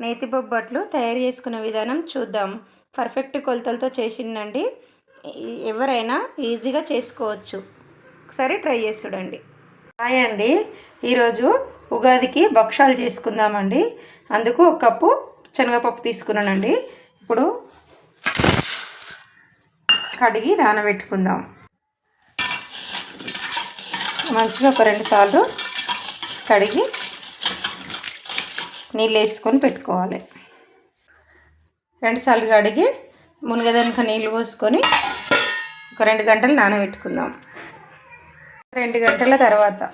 నేతి బొబ్బట్లు తయారు చేసుకునే విధానం చూద్దాం. పర్ఫెక్ట్ కొలతలతో చేసిందండి ఎవరైనా ఈజీగా చేసుకోవచ్చు. ఒకసారి ట్రై చేసి చూడండి. హాయ్ అండి. ఈరోజు ఉగాదికి భక్షాలు చేసుకుందామండి. అందుకు ఒక కప్పు శనగపప్పు తీసుకున్నానండి. ఇప్పుడు కడిగి నానబెట్టుకుందాం. మంచిగా ఒక రెండు సార్లు కడిగి నీళ్ళు వేసుకొని పెట్టుకోవాలి. రెండుసార్లు కడిగి మునగదనక నీళ్ళు పోసుకొని ఒక రెండు గంటలు నానబెట్టుకుందాం. రెండు గంటల తర్వాత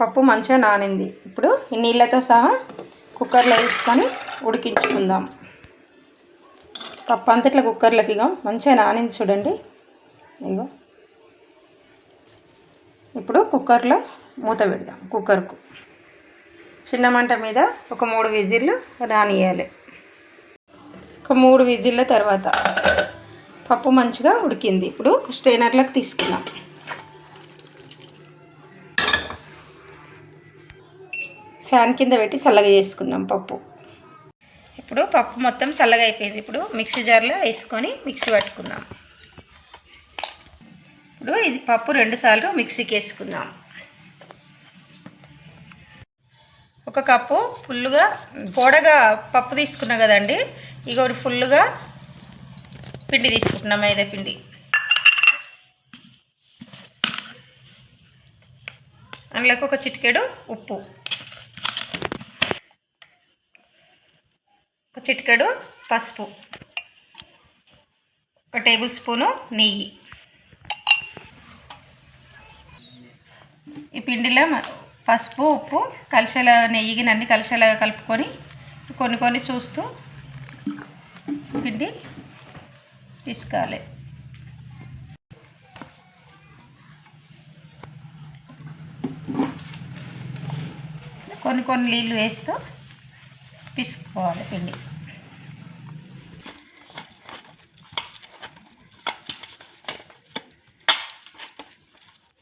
పప్పు మంచిగా నానింది. ఇప్పుడు ఈ నీళ్ళతో సహా కుక్కర్లో వేసుకొని ఉడికించుకుందాం. పప్పు అంతా ఇట్లా కుక్కర్లోకి ఇగో మంచిగా నానింది చూడండి. ఇగో. ఇప్పుడు కుక్కర్లో మూత పెడదాం కుక్కర్కు. చిన్న మంట మీద ఒక మూడు విజిల్లు రానియాలి. ఒక మూడు విజిల్ల తర్వాత పప్పు మంచిగా ఉడికింది. ఇప్పుడు స్ట్రైనర్లకు తీసుకున్నాం ఫ్యాన్ కింద పెట్టి చల్లగా చేసుకుందాం పప్పు. ఇప్పుడు పప్పు మొత్తం చల్లగా అయిపోయింది. ఇప్పుడు మిక్సీ జార్లో వేసుకొని మిక్సీ పట్టుకుందాం. ఇప్పుడు ఇది పప్పు రెండుసార్లు మిక్సీకి వేసుకుందాం. ఒక కప్పు ఫుల్లుగా పొడగా పప్పు తీసుకున్నా కదండి. ఇక ఒకటి ఫుల్లుగా పిండి తీసుకుంటున్నాం మైదా పిండి. అందులోకి ఒక చిటికెడు ఉప్పు. ఒక చిటికెడు పసుపు. ఒక టేబుల్ స్పూను నెయ్యి. ఈ పిండిలో పసుపు ఉప్పు కలిసేలా నెయ్యికి అన్ని కలిసేలాగా కలుపుకొని కొన్ని కొన్ని చూస్తూ పిండి తీసుకోవాలి. కొన్ని కొన్ని నీళ్ళు వేస్తూ పిసుకోవాలి పిండి.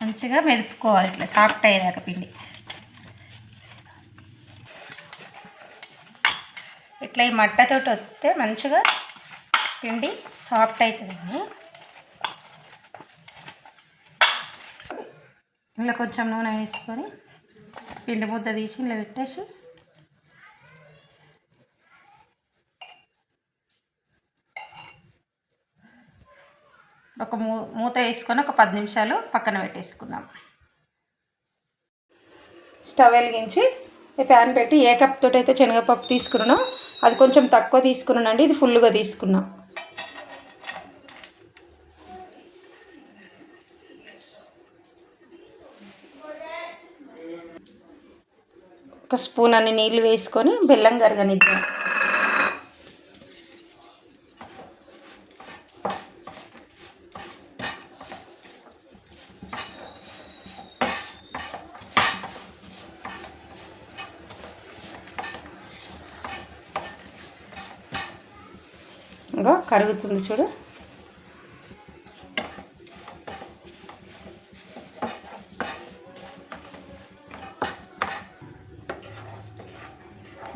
మంచిగా మెదుపుకోవాలి ఇట్లా సాఫ్ట్ అయ్యేదాకా పిండి. ఇట్లా ఈ మట్టతోటి వస్తే మంచిగా పిండి సాఫ్ట్ అవుతుందండి ఇలా కొంచెం నూనె వేసుకొని పిండి ముద్ద తీసి ఇలా పెట్టేసి ఒక మూ మూత వేసుకొని ఒక పది నిమిషాలు పక్కన పెట్టేసుకుందాం. స్టవ్ వెలిగించి ఫ్యాన్ ప్యాన్ పెట్టి ఏ కప్ తోటి అయితే శనగపప్పు తీసుకున్నానో అది కొంచెం తక్కువ తీసుకున్నానండి ఇది ఫుల్గా తీసుకున్నా. ఒక స్పూన్ అన్ని నీళ్ళు వేసుకొని బెల్లం కరగనిద్దాం ఇంకా కరుగుతుంది చూడు.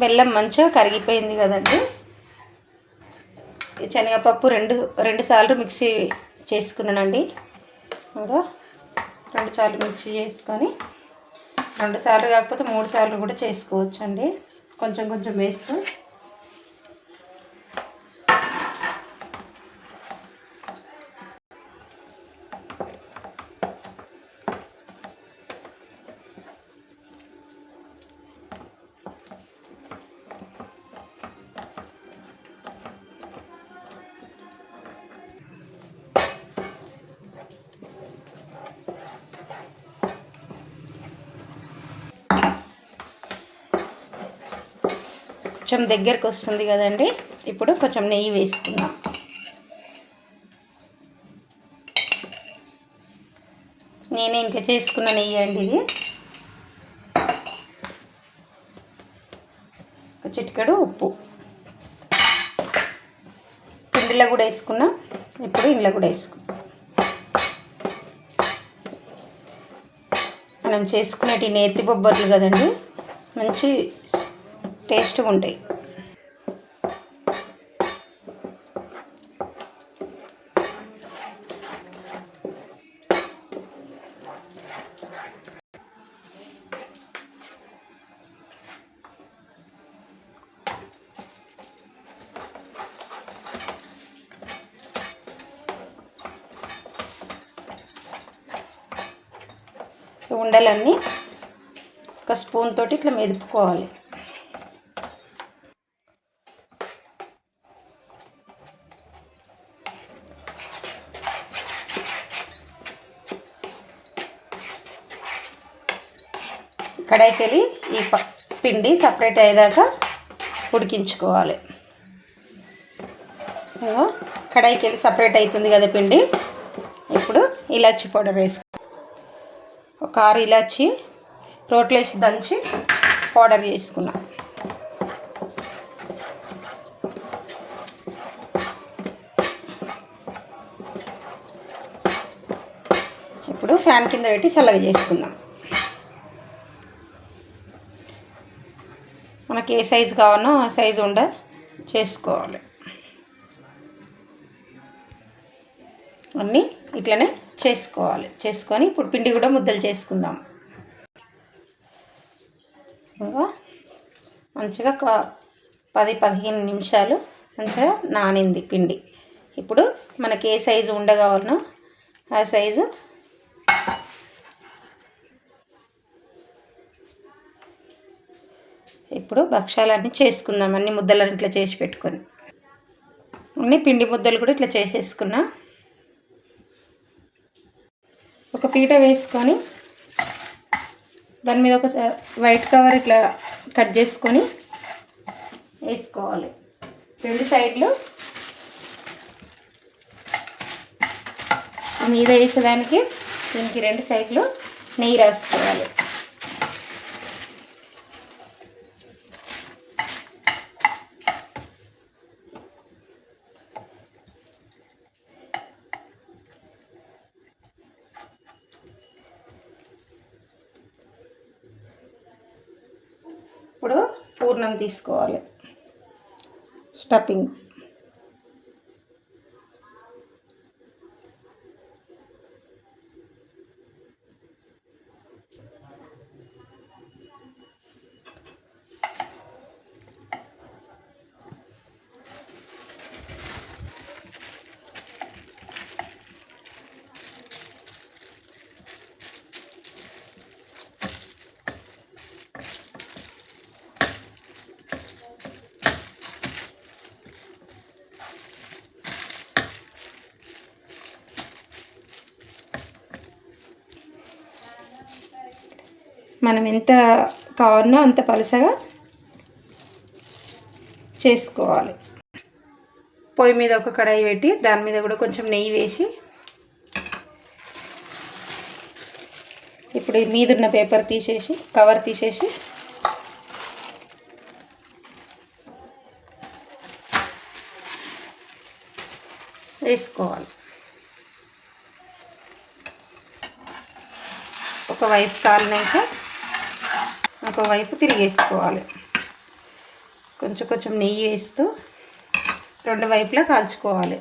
బెల్లం మంచిగా కరిగిపోయింది కదండి. ఈ శనగపప్పు రెండు రెండు సార్లు మిక్సీ చేసుకున్నానండి. ఇంకా రెండు సార్లు మిక్సీ చేసుకొని రెండు సార్లు కాకపోతే మూడు సార్లు కూడా చేసుకోవచ్చు అండి కొంచెం కొంచెం వేస్తూ కొంచెం దగ్గరకు వస్తుంది కదండి. ఇప్పుడు కొంచెం నెయ్యి వేసుకుందాం. నేనే ఇంట్లో చేసుకున్న నెయ్యి అండి ఇది. ఒక చిటికడు ఉప్పు. పిండిలో కూడా వేసుకున్నాం ఇప్పుడు ఇంట్లో కూడా వేసుకున్నాం మనం చేసుకునేటి నేతి బొబ్బర్లు కదండి. మంచి టేస్ట్గా ఉంటాయి. ఉండలన్నీ ఒక స్పూన్ తోటి ఇట్లా మెదుపుకోవాలి. కడాయికెళ్ళి ఈ ప పిండి సపరేట్ అయ్యేదాకా ఉడికించుకోవాలి. కడాయికెళ్ళి సపరేట్ అవుతుంది కదా పిండి. ఇప్పుడు ఇలాచి పౌడర్ వేసుకో ఒక ఆరు ఇలాచి రోట్లో వేసి దంచి పౌడర్ చేసుకున్నాం. ఇప్పుడు ఫ్యాన్ కింద పెట్టి చల్లగా చేసుకుందాం. మనకి ఏ సైజు కావాలో ఆ సైజు ఉండ చేసుకోవాలి. అన్నీ ఇట్లనే చేసుకోవాలి. చేసుకొని ఇప్పుడు పిండి కూడా ముద్దలు చేసుకుందాం. ఇంకా మంచిగా కా పది పదిహేను నిమిషాలు మంచిగా నానింది పిండి. ఇప్పుడు మనకి ఏ సైజు ఉండ ఆ సైజు ఇప్పుడు భక్షాలన్నీ చేసుకుందాం. అన్ని ముద్దలను ఇట్లా చేసి పెట్టుకొని. అన్ని పిండి ముద్దలు కూడా ఇట్లా చేసేసుకున్నా. ఒక పీట వేసుకొని దాని మీద ఒక వైట్ కవర్ ఇట్లా కట్ చేసుకొని వేసుకోవాలి. రెండు సైడ్లు మీద వేసేదానికి దీనికి రెండు సైడ్లు నెయ్యి రాసుకోవాలి. ఇప్పుడు పూర్ణం తీసుకోవాలి. స్టఫింగ్ మనం ఎంత కావాలనో అంత పలసగా చేసుకోవాలి. పొయ్యి మీద ఒక కడాయి పెట్టి దాని మీద కూడా కొంచెం నెయ్యి వేసి ఇప్పుడు మీదున్న పేపర్ తీసేసి కవర్ తీసేసి వేసుకోవాలి. ఒక వయసు కాలినాక ఒకవైపు తిరిగేసుకోవాలి. కొంచెం కొంచెం నెయ్యి వేస్తూ రెండు వైపులా కాల్చుకోవాలి.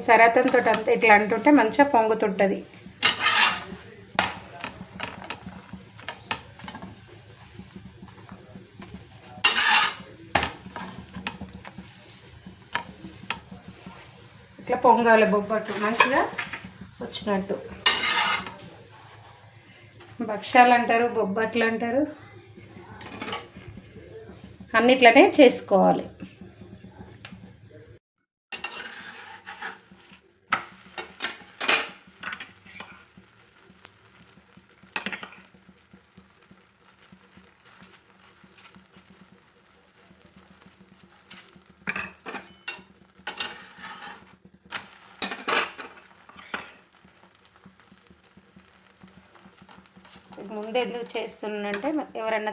ఈ సరాతంతో అంతా ఇట్లా అంటుంటే మంచిగా పొంగుతుంటుంది. ఇట్లా పొంగాలి బొబ్బట్టు మంచిగా వచ్చినట్టు. భక్ష్యాలు అంటారు బొబ్బట్లు అంటారు అన్నిట్లనే చేసుకోవాలి. ముందు ఎందుకు చేస్తున్నానంటే ఎవరన్నా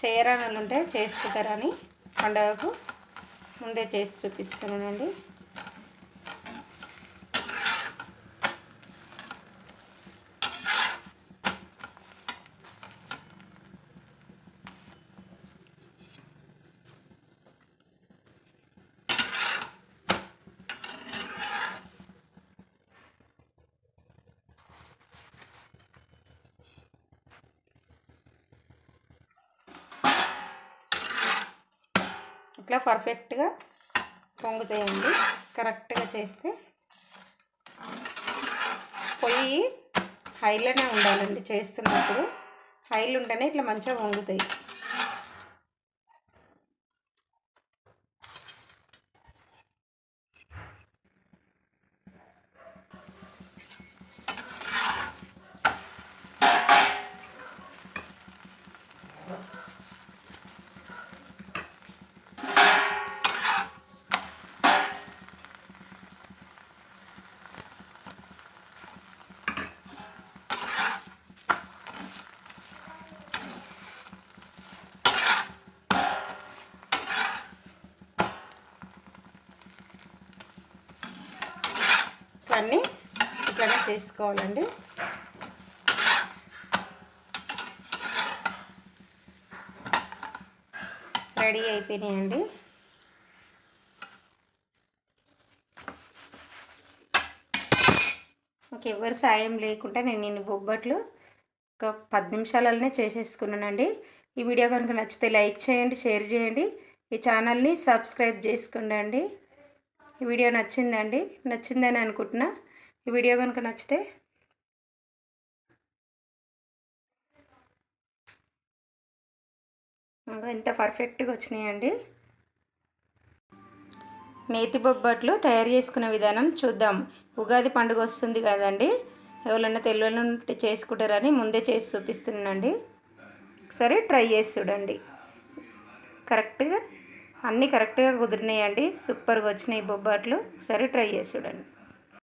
చేయరాని ఉంటే చేసుకుంటారని పండగకు ముందే చేసి చూపిస్తున్నానండి. ఇట్లా పర్ఫెక్ట్గా పొంగుతాయండి కరెక్ట్గా చేస్తే పొయ్యి హైలోనే ఉండాలండి చేస్తున్నప్పుడు. హైలు ఉంటేనే ఇట్లా మంచిగా పొంగుతాయి అన్నీ ఇట్లానే చేసుకోవాలండి. రెడీ అయిపోయినాయండి. నాకు ఎవరి సాయం లేకుండా నేను నేను బొబ్బట్లు ఒక పది నిమిషాలలోనే చేసేసుకున్నానండి. ఈ వీడియో కనుక నచ్చితే లైక్ చేయండి షేర్ చేయండి. ఈ ఛానల్ని సబ్స్క్రైబ్ చేసుకోండి ఈ వీడియో నచ్చిందండి. నచ్చిందని అనుకుంటున్నా. ఈ వీడియో కనుక నచ్చితే ఎంత పర్ఫెక్ట్గా వచ్చినాయండి. నేతి బొబ్బట్లు తయారు చేసుకునే విధానం చూద్దాం. ఉగాది పండుగ వస్తుంది కదండి. ఎవరైనా తెల్లని చేసుకుంటారని ముందే చేసి చూపిస్తున్నానండి. ఒకసారి ట్రై చేసి చూడండి. కరెక్ట్గా అన్నీ కరెక్ట్గా కుదిరినాయండి. సూపర్గా వచ్చినాయి బొబ్బాట్లు. సరే ట్రై చేసి చూడండి.